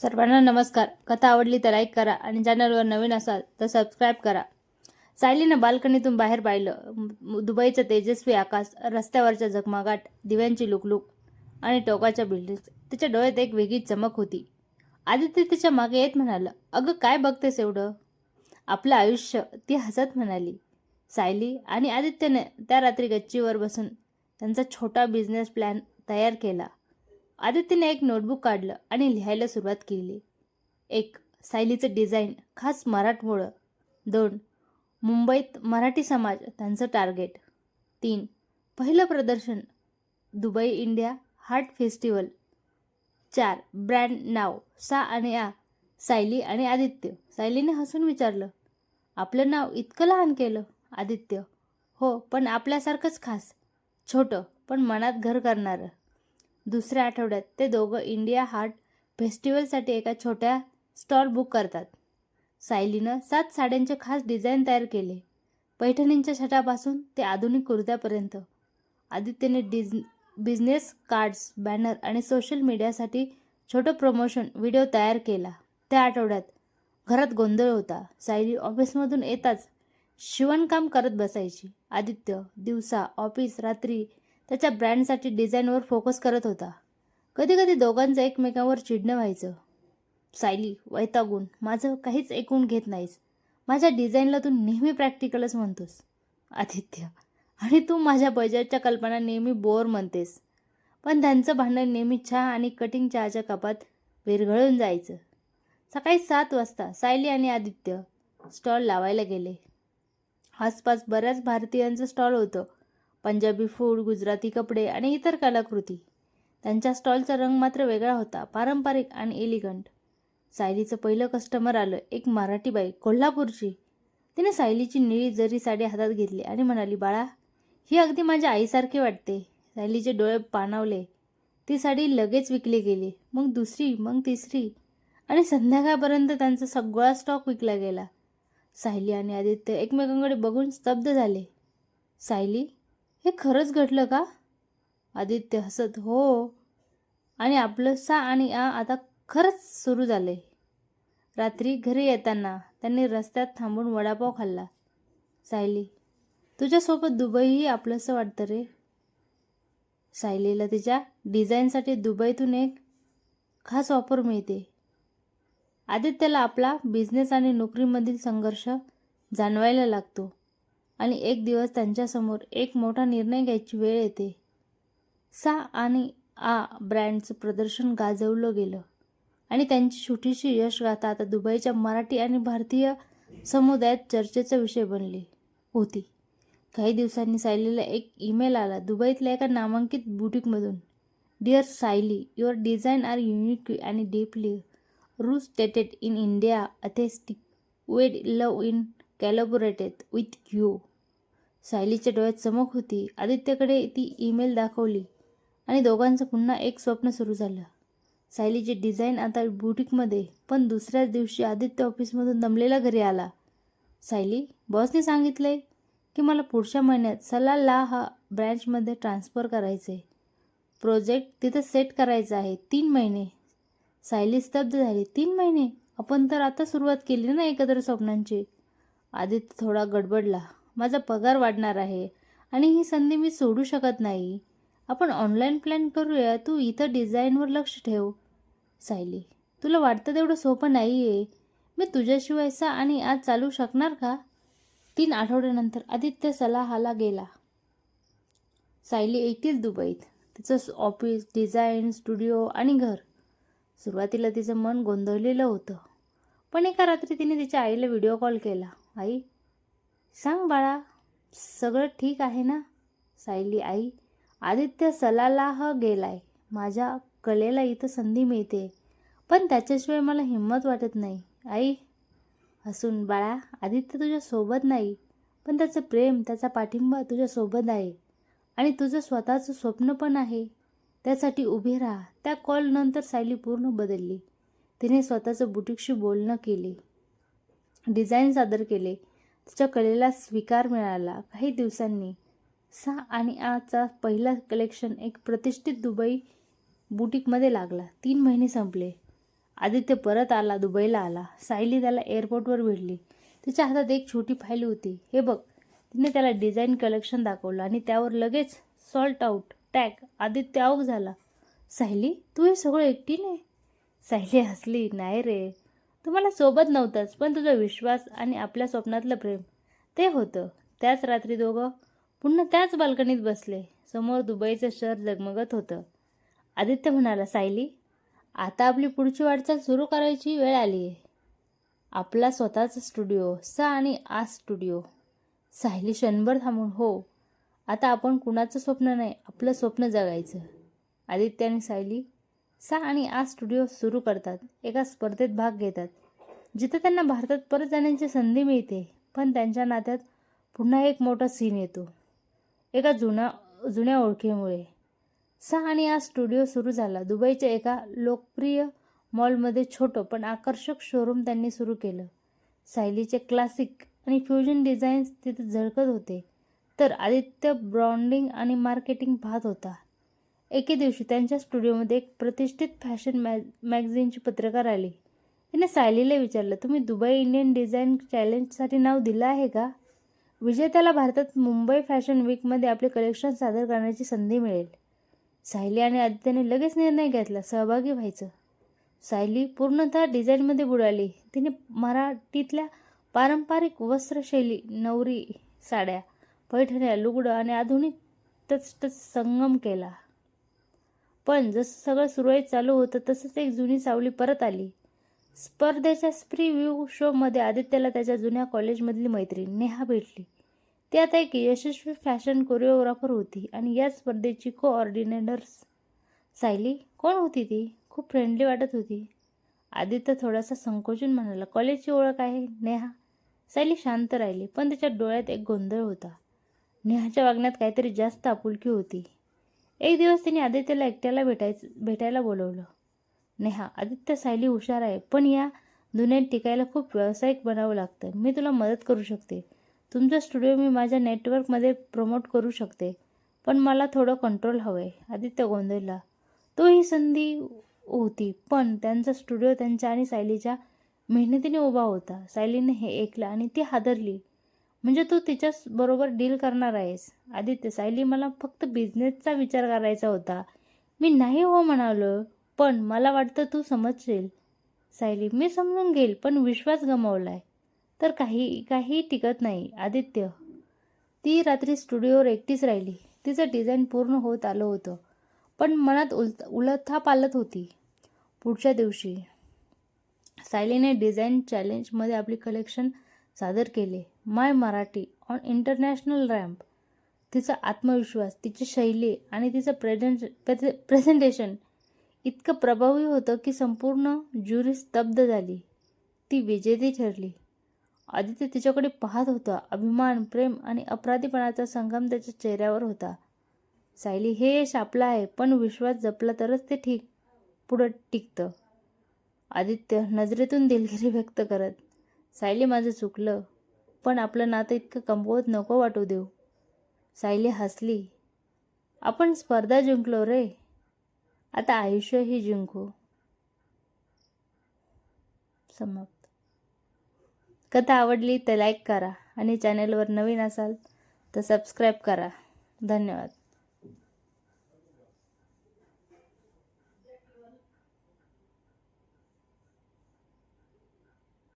सर्वांना नमस्कार. कथा आवडली तर लाईक करा आणि चॅनलवर नवीन असाल तर सबस्क्राईब करा. सायलीनं बाल्कनीतून बाहेर पाहिलं. दुबईचं तेजस्वी आकाश रस्त्यावरच्या झगमगाट दिव्यांची लुकलुक आणि टोकाच्या बिल्डिंग्स तिच्या डोळ्यात एक वेगळी चमक होती. आदित्य तिच्यामागे येत म्हणालं अगं काय बघतेस एवढं? आपलं आयुष्य ती हसत म्हणाली. सायली आणि आदित्यने त्या रात्री गच्चीवर बसून त्यांचा छोटा बिझनेस प्लॅन तयार केला. आदित्यने एक नोटबुक काढलं आणि लिहायला सुरुवात केली. एक सायलीचं डिझाईन खास मराठमोळं दोन मुंबईत मराठी समाज त्यांचं टार्गेट तीन पहिलं प्रदर्शन दुबई इंडिया हार्ट फेस्टिवल. चार ब्रँड नाव सा आणि आ सायली आणि आदित्य. सायलीने हसून विचारलं आपलं नाव इतकं लहान केलं आदित्य? हो पण आपल्यासारखंच खास. छोटं पण मनात घर करणारं. दुसऱ्या आठवड्यात ते दोघं इंडिया हार्ट फेस्टिवलसाठी एका छोट्या स्टॉल बुक करतात. सायलीनं सात साड्यांचे खास डिझाईन तयार केले. पैठणींच्या छटापासून ते आधुनिक कुर्त्यापर्यंत. आदित्यने डिझ बिझनेस कार्ड्स बॅनर आणि सोशल मीडियासाठी छोटं प्रमोशन व्हिडिओ तयार केला. त्या आठवड्यात घरात गोंधळ होता. सायली ऑफिसमधून येताच शिवणकाम करत बसायची. आदित्य दिवसा ऑफिस रात्री त्याच्या ब्रँडसाठी डिझाईनवर फोकस करत होता. कधी कधी दोघांचं एकमेकांवर चिडणं व्हायचं. सायली वैतागून माझं काहीच ऐकून घेत नाहीस. माझ्या डिझाईनला तू नेहमी प्रॅक्टिकलच म्हणतोस. आदित्य आणि तू माझ्या बजेटच्या कल्पना नेहमी बोर म्हणतेस. पण त्यांचं भांडण नेहमी चहा आणि कटिंग चहाच्या कपात विरघळून जायचं. सकाळी सात वाजता सायली आणि आदित्य स्टॉल लावायला गेले. आसपास बऱ्याच भारतीयांचं स्टॉल होतं. पंजाबी फूड गुजराती कपडे आणि इतर कलाकृती. त्यांच्या स्टॉलचा रंग मात्र वेगळा होता पारंपरिक आणि एलिगंट सायलीचं पहिलं कस्टमर आलं एक मराठी बाई कोल्हापूरची. तिने सायलीची निळी जरी साडी हातात घेतली आणि म्हणाली बाळा ही अगदी माझ्या आईसारखी वाटते. सायलीचे डोळे पाणावले. ती साडी लगेच विकली गेली मग दुसरी मग तिसरी. आणि संध्याकाळपर्यंत त्यांचा सगळा स्टॉक विकला गेला. सायली आणि आदित्य एकमेकांकडे बघून स्तब्ध झाले. सायली हे खरंच घडलं का? आदित्य हसत हो. आणि आपलं सा आणि आ आता खरंच सुरू झाले रात्री घरी येताना त्यांनी रस्त्यात थांबून वडापाव खाल्ला. सायली तुझ्यासोबत दुबईही आपलंसं वाटतं रे. सायलीला तिच्या डिझाईनसाठी दुबईतून एक खास ऑफर मिळते. आदित्यला आपला बिझनेस आणि नोकरीमधील संघर्ष जाणवायला लागतो. आणि एक दिवस त्यांच्यासमोर एक मोठा निर्णय घ्यायची वेळ येते. सा आणि आ ब्रँडचं प्रदर्शन गाजवलं गेलं आणि त्यांची छोटीशी यशगाथा आता दुबईच्या मराठी आणि भारतीय समुदायात चर्चेचा विषय बनली होती. काही दिवसांनी सायलीला एक ईमेल आला. दुबईतल्या एका नामांकित बुटीकमधून dear Sayali your design are unique आणि deeply root stated in India authentic we'd love in collaborated with you. सायलीच्या डोळ्यात चमक होती. आदित्यकडे ती ईमेल दाखवली आणि दोघांचं पुन्हा एक स्वप्न सुरू झालं. सायलीचे डिझाईन आता बुटीकमध्ये पण दुसऱ्याच दिवशी आदित्य ऑफिसमधून दमलेला घरी आला. सायली बॉसने सांगितलंय की मला पुढच्या महिन्यात सलाला हा ब्रँचमध्ये ट्रान्सफर करायचं आहे प्रोजेक्ट तिथं सेट करायचा आहे तीन महिने. सायली स्तब्ध झाली. तीन महिने? आपण तर आता सुरुवात केली ना एकत्र स्वप्नांची? आदित्य थोडा गडबडला. माझा पगार वाढणार आहे आणि ही संधी मी सोडू शकत नाही. आपण ऑनलाईन प्लॅन करूया. तू इथं डिझाईनवर लक्ष ठेव सायली. तुला वाटतं तेवढं सोपं नाही आहे मी तुझ्याशिवाय सा आणि आज चालू शकणार का? तीन आठवड्यानंतर आदित्य सलाहाला गेला. सायली एकटीच दुबईत. तिचं ऑफिस डिझाईन स्टुडिओ आणि घर. सुरुवातीला तिचं मन गोंधळलेलं होतं. पण एका रात्री तिने तिच्या आईला व्हिडिओ कॉल केला. आई सांग बाळा सगळं ठीक आहे ना? सायली आई आदित्य सलालाह गेलाय. माझ्या कलेला इथं संधी मिळते. पण त्याच्याशिवाय मला हिंमत वाटत नाही. आई हसून बाळा आदित्य तुझ्या सोबत नाही. पण त्याचं प्रेम त्याचा पाठिंबा तुझ्या सोबत आहे. आणि तुझं स्वतःचं स्वप्न पण आहे. त्यासाठी उभी राहा. त्या कॉलनंतर सायली पूर्ण बदलली. तिने स्वतःचं बुटीकशी बोलणं केले. डिझाईन सादर केले. तिच्या कलेला स्वीकार मिळाला काही दिवसांनी. सा आणि आचा पहिला कलेक्शन एक प्रतिष्ठित दुबई बुटीकमध्ये लागला. तीन महिने संपले. आदित्य परत आला दुबईला आला. सायली त्याला एअरपोर्टवर भेटली. तिच्या हातात एक छोटी फाईल होती. हे बघ. तिने त्याला डिझाईन कलेक्शन दाखवलं आणि त्यावर लगेच सॉल्ट आऊट टॅग आदित्य आऊक झाला. सायली तू हे सगळं एकटीने? सायली हसली. नाही रे. तुम्हाला सोबत नव्हतंच पण तुझा विश्वास आणि आपल्या स्वप्नातलं प्रेम ते होतं. त्याच रात्री दोघं पुन्हा त्याच बाल्कनीत बसले. समोर दुबईचं शहर जगमगत होतं. आदित्य म्हणाला सायली आता आपली पुढची वाटचाल सुरू करायची वेळ आली आहे. आपला स्वतःचा स्टुडिओ सा आणि आ स्टुडिओ. सायली क्षणभर थांबून हो आता आपण कुणाचं स्वप्न नाही आपलं स्वप्न जगायचं. आदित्य आणि सायली सा आणि आ स्टुडिओ सुरू करतात. एका स्पर्धेत भाग घेतात. जिथं त्यांना भारतात परत जाण्याची संधी मिळते पण त्यांच्या नात्यात पुन्हा एक मोठा सीन येतो. एका जुना जुन्या ओळखीमुळे. सा आणि आज स्टुडिओ सुरू झाला. दुबईच्या एका लोकप्रिय मॉलमध्ये छोटं पण आकर्षक शोरूम त्यांनी सुरू केलं. सायलीचे क्लासिक आणि फ्युजन डिझाईन्स तिथे झळकत होते. तर आदित्य ब्रॉन्डिंग आणि मार्केटिंग पाहत होता. एके दिवशी त्यांच्या स्टुडिओमध्ये एक प्रतिष्ठित फॅशन मॅ मॅगझिनची पत्रकार आली. तिने सायलीला विचारलं तुम्ही दुबई इंडियन डिझाईन चॅलेंजसाठी नाव दिलं आहे का? विजेत्याला भारतात मुंबई फॅशन वीकमध्ये आपले कलेक्शन सादर करण्याची संधी मिळेल. सायली आणि आदित्यने लगेच निर्णय घेतला सहभागी व्हायचं. सायली पूर्णतः डिझाईनमध्ये बुडाली. तिने मराठीतल्या पारंपरिक वस्त्रशैली नवरी साड्या पैठण्या लुगडं आणि आधुनिक तच संगम केला. पण जसं सगळं सुरळीत चालू होतं तसंच एक जुनी सावली परत आली. स्पर्धेच्या स्प्री व्ह्यू शोमध्ये आदित्यला त्याच्या जुन्या कॉलेजमधली मैत्रीण नेहा भेटली. ती आता एक यशस्वी फॅशन कोरिओग्राफर होती आणि या स्पर्धेची कोऑर्डिनेटर्स सायली कोण होती ती? खूप फ्रेंडली वाटत होती. आदित्य थोडासा संकोचून म्हणाला कॉलेजची ओळख आहे नेहा. सायली शांत राहिली पण तिच्या डोळ्यात एक गोंधळ होता. नेहाच्या वागण्यात काहीतरी जास्त आपुलकी होती. एक दिवस तिने आदित्यला एकट्याला भेटायचं भेटायला बोलवलं. नेहा आदित्य सायली हुशार आहे पण या दुनियेत टिकायला खूप व्यावसायिक बनावं लागतं. मी तुला मदत करू शकते. तुमचा स्टुडिओ मी माझ्या नेटवर्कमध्ये प्रमोट करू शकते. पण मला थोडं कंट्रोल हवं आहे आदित्य गोंधळला. तो ही संधी होती पण त्यांचा स्टुडिओ त्यांच्या आणि सायलीच्या मेहनतीने उभा होता. सायलीने हे ऐकलं आणि ती हादरली. म्हणजे तू तिच्याच बरोबर डील करणार आहेस. आदित्य सायली मला फक्त बिझनेसचा विचार करायचा होता. मी नाही हो म्हणालो पण मला वाटतं तू समजशील. सायली मी समजून घेईल पण विश्वास गमावलाय. तर काही काही टिकत नाही. आदित्य ती रात्री स्टुडिओवर एकटीच राहिली. तिचं डिझाईन पूर्ण होत आलं होतं पण मनात उल उलथा पालत होती. पुढच्या दिवशी सायलीने डिझाईन चॅलेंजमध्ये आपली कलेक्शन सादर केले. My Marathi on international ramp. तिचा आत्मविश्वास तिची शैली आणि तिचं प्रेझेंट प्रेझे प्रेझेंटेशन इतकं प्रभावी होतं की संपूर्ण ज्युरी स्तब्ध झाली. ती विजेती ठरली. आदित्य तिच्याकडे पाहत होता. अभिमान प्रेम आणि अपराधीपणाचा संगम त्याच्या चेहऱ्यावर होता. सायली हे यश आपलं आहे पण विश्वास जपला तरच ते ठीक पुढं टिकतं. आदित्य नजरेतून दिलगिरी व्यक्त करत सायली माझं चुकलं. पण आपलं नातं इतकं कमवत नको वाटू देऊ. सायली हसली. आपण स्पर्धा जिंकलो रे. आता आयुष्यही जिंकू. समाप्त. कथा आवडली तर लाईक करा आणि चॅनेलवर नवीन असाल तर सबस्क्राईब करा. धन्यवाद.